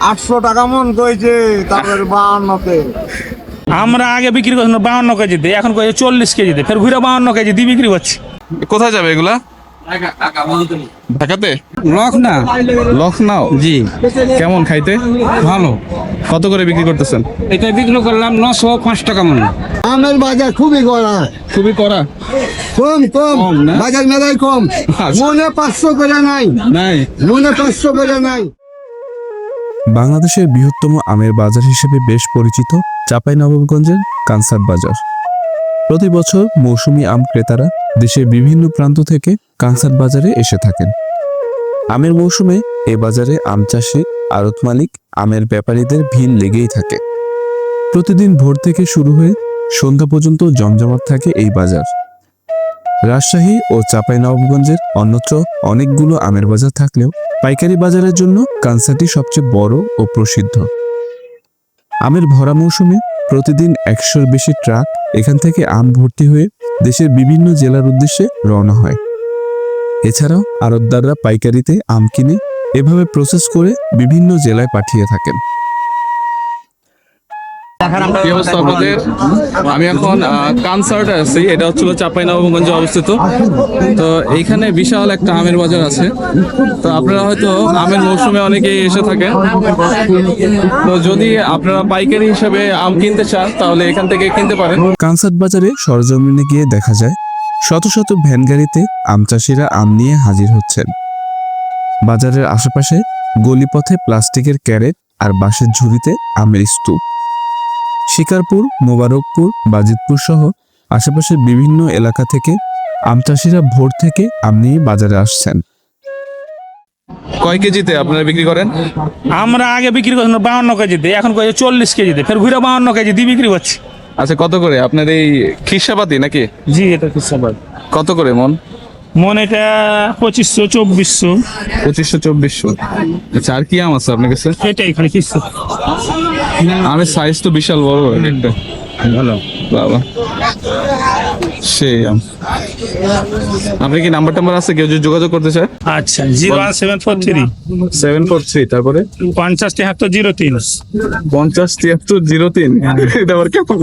আটশো টাকা মন কইছে তারপরে বাহান্নতে আমরা আগে বিক্রি করছিলাম বাউন্ন কেজিতে এখন কয়েছে চল্লিশ কেজিতে ফের ঘুরে বাউন্ন কেজি দিয়ে বিক্রি করছি। কোথায় যাবে এগুলা? ঢাকাতে? লখনা। লখনউ জি। কেমন খাইতে? ভালো। কত করে বিক্রি করতেছেন? এটা বিক্রি করলাম নশো পাঁচ টাকা মন। আমের বাজার খুবই গড়া খুবই কড়া? কম কম? বাজার মেলায় কম। আচ্ছা। মনে পাঁচশো করে নাই। নাই। মনে পাঁচশো করে নাই। বাংলাদেশের বৃহত্তম আমের বাজার হিসেবে বেশ পরিচিত চাঁপাইনবাবগঞ্জের কানসার বাজার। প্রতি বছর মৌসুমি আম ক্রেতারা দেশের বিভিন্ন প্রান্ত থেকে কানসার বাজারে এসে থাকেন। আমের মৌসুমে এ বাজারে আম চাষি আড়ত মালিক আমের ব্যাপারীদের ভিড় লেগেই থাকে। প্রতিদিন ভোর থেকে শুরু হয়ে সন্ধ্যা পর্যন্ত জমজমাট থাকে এই বাজার। রাজশাহী ও চাঁপাইনবাবগঞ্জের অন্যত্র অনেকগুলো আমের বাজার থাকলেও পাইকারি বাজারের জন্য কানসারটি সবচেয়ে বড় ও প্রসিদ্ধ। আমের ভরা মৌসুমে প্রতিদিন একশোর বেশি ট্রাক এখান থেকে আম ভর্তি হয়ে দেশের বিভিন্ন জেলার উদ্দেশ্যে রওনা হয়। এছাড়াও আড়তদাররা পাইকারিতে আম কিনে এভাবে প্রসেস করে বিভিন্ন জেলায় পাঠিয়ে থাকেন। আপনাদের? আমি এখন কনসার্টে আছি এটা হচ্ছিল চাঁপাইনবাবগঞ্জে অবস্থিত। তো এইখানে বিশাল একটা আমের বাজার আছে। তো আপনারা হয়তো আমের মৌসুমে অনেকেই এসে থাকেন। তো যদি আপনারা পাইকারি হিসাবে আম কিনতে চান তাহলে এখান থেকে কিনতে পারেন। কানসার্ট বাজারে সরজমিনে গিয়ে দেখা যায় শত শত ভ্যান গাড়িতে আম চাষিরা আম নিয়ে হাজির হচ্ছেন। বাজারের আশেপাশে গলিপথে প্লাস্টিকের ক্যারেট আর বাঁশের ঝুড়িতে আমের স্তূপ। শিকারপুর মোবারকপুর বাজিতপুর সহ আশেপাশের বিভিন্ন এলাকা থেকে আম চাষিরা ভোর থেকে আম নিয়ে বাজারে আসছেন। কয় কেজিতে আপনারা বিক্রি করেন? আমরা আগে বিক্রি করছিলাম বাউন্ন কেজিতে এখন কয়েছে চল্লিশ কেজিতে ফের ঘুরে বাউন্ন কেজি দিয়ে বিক্রি করছি। আচ্ছা কত করে? আপনার এই খিসাপাতি নাকি? জি এটা কিসাবাদ কত করে মন? মন এটা পঁচিশশো চব্বিশশো। পঁচিশশো চব্বিশশো। আচ্ছা আর কি আম আছে আপনার কাছে? সেটাই এখানে কিসো আমের সাইজ তো বিশাল বড় একটা ভালো। বাবা। সেই আপনি কি নাম্বার টাম্বার আছে? কেউ যদি যোগাযোগ করতে চায়? আচ্ছা zero one seven four three seven four three তারপরে? পঞ্চাশ তিয়াত্তর জিরো তিন। পঞ্চাশ তিয়াত্তর জিরো তিন। এটা আবার কেমন?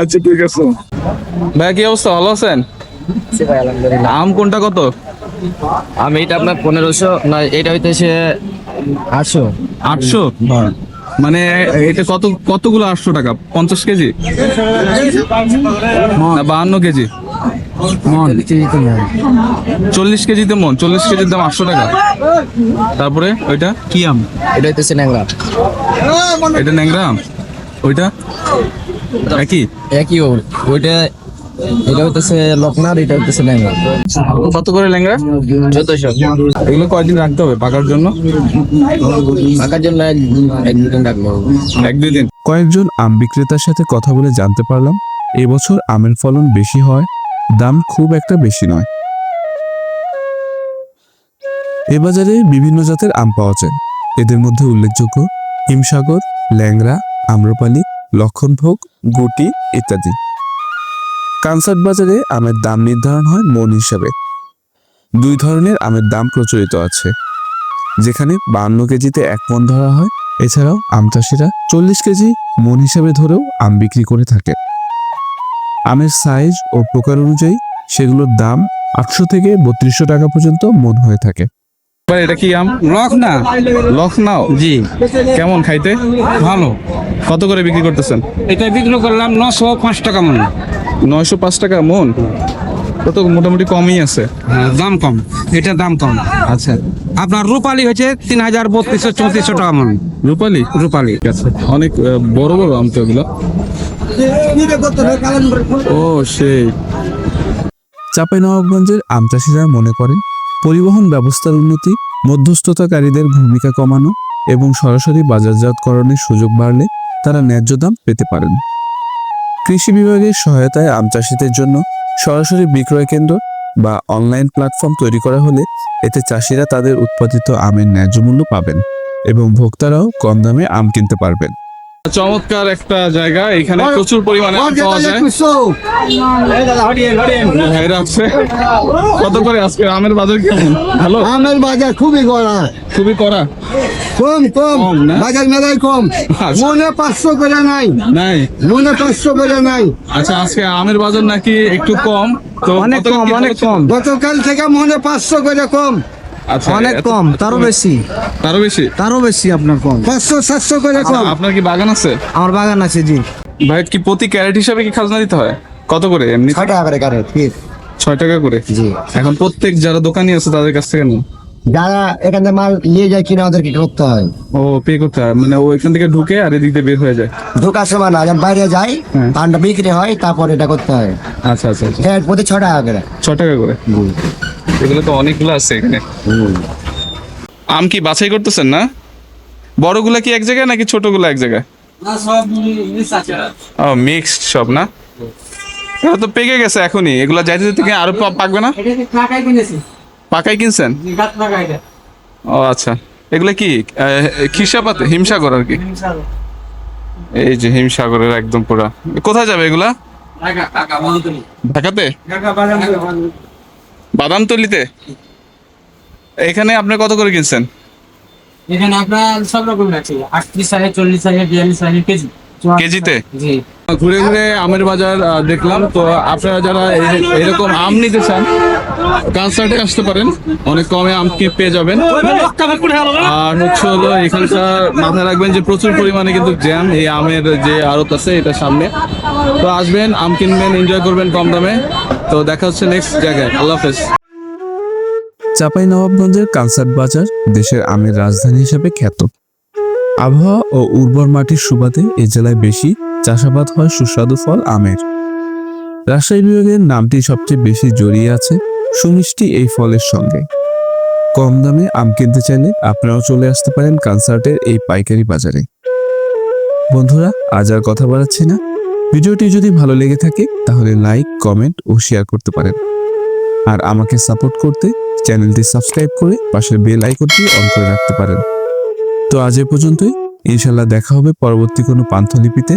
আচ্ছা ঠিক আছে। ভাই কি অবস্থা? ভালো আছেন? আম কোনটা কত? আমি এটা আপনার পনেরোশো না এটা হইতেছে আটশো। আটশো? মানে এটা কত কতগুলো আটশো টাকা? পঞ্চাশ কেজি? না বাহান্ন কেজি। চল্লিশ কেজিতে মন চল্লিশ কেজির দাম আটশো টাকা। তারপরে ওইটা? কি আম? এটা হইতেছে ন্যাংরা। এটা ন্যাংরা আম? ওইটা? একই? একই ওর। ওইটা এটা হইতেছে লকনার এটা হইতেছে ন্যাংরা কত করে ল্যাংড়া? চোদ্দশো। এগুলো কয়দিন রাখতে হবে পাকার জন্য? পাকার জন্য এক দুদিন রাখব। এক দুই কয়েকজন আম বিক্রেতার সাথে কথা বলে জানতে পারলাম এবছর আমের ফলন বেশি হয় দাম খুব একটা বেশি নয়। এ বাজারে বিভিন্ন জাতের আম পাওয়া যায়। এদের মধ্যে উল্লেখযোগ্য হিমসাগর ল্যাংরা আম্রপালি লক্ষণভোগ গুটি ইত্যাদি। কানসার্ট বাজারে আমের দাম নির্ধারণ হয় মন হিসাবে। দুই ধরনের আমের দাম প্রচলিত আছে যেখানে বান্ন কেজিতে এক মন ধরা হয়। এছাড়াও আম চাষিরা চল্লিশ কেজি মন হিসাবে ধরেও আম বিক্রি করে থাকে। আমের সাইজ ও প্রকার অনুযায়ী সেগুলোর দাম আটশো থেকে বত্রিশশো টাকা পর্যন্ত মন হয়ে থাকে। এটা কি আম? লখনা লখনউ? জি। কেমন খাইতে? ভালো। কত করে বিক্রি করতেছেন? এটা বিক্রি করলাম নশো পাঁচ টাকা মন। নয়শো পাঁচ টাকা মন? তো মোটামুটি কমই আছে। হ্যাঁ, দাম কম। এটা দাম কম। আচ্ছা। আপনার রূপালি হচ্ছে তিন হাজার বত্রিশশো চৌত্রিশশো টাকা মন। রূপালি? রূপালি। ঠিক আছে। অনেক বড় বড় আম তো এগুলো। ও সেই। চাঁপাইনবাবগঞ্জের আম চাষিরা মনে করেন পরিবহন ব্যবস্থার উন্নতি মধ্যস্থতাকারীদের ভূমিকা কমানো এবং সরাসরি বাজারজাতকরণের সুযোগ বাড়লে তারা ন্যায্য দাম পেতে পারেন। কৃষি বিভাগের সহায়তায় আম চাষিদের জন্য সরাসরি বিক্রয় কেন্দ্র বা অনলাইন প্ল্যাটফর্ম তৈরি করা হলে এতে চাষিরা তাদের উৎপাদিত আমের ন্যায্য মূল্য পাবেন এবং ভোক্তারাও কম দামে আম কিনতে পারবেন। চমৎকার একটা জায়গা এখানে প্রচুর পরিমাণে আম পাওয়া যায়। ভাইরা আছে। কত করে আজকে? আমের বাজার কেমন? ভালো? আমের বাজার খুবই গড়া খুবই কড়া? কম কম। বাজার মেলায় কম। আচ্ছা। মনে পাঁচশো করে নাই। নাই? মনে পাঁচশো করে নাই। আচ্ছা আজকে আমের বাজার নাকি একটু কম? তো অনেক কম অনেক কম। গতকাল থেকে মনে পাঁচশো করে কম। আচ্ছা অনেক কম তারও বেশি। তারও বেশি? তারও বেশি আপনার কম। পাঁচশো সাতশো করে আচ্ছা, কম। আপনার কি বাগান আছে? আমার বাগান আছে জি। ভাই কি প্রতি ক্যারেট হিসাবে কি খাজনা দিতে হয়? কত করে এমনি ছয় টাকা করে কারে ছয় টাকা করে? জি। এখন প্রত্যেক যারা দোকানি আছে তাদের কাছ থেকে নিন। যারা এখান থেকে মাল নিয়ে যায় কিনা ওদেরকে করতে হয়। ও পে করতে হয়। মানে ও এখান থেকে ঢুকে আর এদিক দিয়ে বের হয়ে যায়। ঢোকার সময় না যখন বাইরে যায় হ্যাঁ। পানটা বিক্রি হয় তারপর এটা করতে হয়। আচ্ছা আচ্ছা আচ্ছা। হ্যাঁ প্রতি ছ টাকা করে। ছ টাকা করে? এগুলো তো অনেকগুলো আছে এখানে। আম কি বাছাই করতেছেন না? বড়গুলা কি এক জায়গায় নাকি ছোটগুলো এক জায়গায়? ও মিক্সড সব না? এগুলো তো পেকে গেছে এখনই। এগুলা যাইতে যেতে কি আরও পা- পাকবে না? পাকাই কিনছেন? ও আচ্ছা। এগুলো কি? খিসাপাতে হিমসাগর আর কি? এই যে হিমসাগরের একদম পুরা। কোথায় যাবে এগুলা? ঢাকাতে? বাদামতলিতে? এখানে আপনি কত করে কিনছেন? এখানে আপনার সব রকম আছে। আটত্রিশ সালে চল্লিশ সালে বিয়াল্লিশ সালে কেজি। কেজিতে? জি। ঘুরে ঘুরে আমের বাজার দেখলাম। তো আপনারা যারা এরকম আম নিতে চান কনসার্টে আসতে পারেন। অনেক কমে আম কি পেয়ে যাবেন। আর হচ্ছে হলো এখানকার মাথায় রাখবেন যে প্রচুর পরিমাণে কিন্তু জ্যাম এই আমের যে আড়ত আছে, এটা সামনে। তো আসবেন, আম কিনবেন এনজয় করবেন কম দামে। তো দেখা হচ্ছে নেক্সট জায়গায়। আল্লাহ হাফেজ। চাপাই নবাবগঞ্জের কানসার্ট বাজার দেশের আমের রাজধানী হিসেবে খ্যাত। আবহাওয়া ও উর্বর মাটির সুবাদে এ জেলায় বেশি চাষাবাদ হয় সুস্বাদু ফল আমের। রাজশাহী বিভাগের নামটি সবচেয়ে বেশি জড়িয়ে আছে সুমিষ্টি এই ফলের সঙ্গে। কম দামে আম কিনতে চাইলে আপনারাও চলে আসতে পারেন কনসার্টের এই পাইকারি বাজারে। বন্ধুরা, আজ আর কথা বাড়াচ্ছি না। ভিডিওটি যদি ভালো লেগে থাকে, তাহলে লাইক, কমেন্ট ও শেয়ার করতে পারেন। আর আমাকে সাপোর্ট করতে চ্যানেলটি সাবস্ক্রাইব করে পাশের বেল আইকনটি অন করে রাখতে পারেন। তো আজ এ পর্যন্তই। ইনশাল্লাহ দেখা হবে পরবর্তী কোনো পান্থলিপিতে।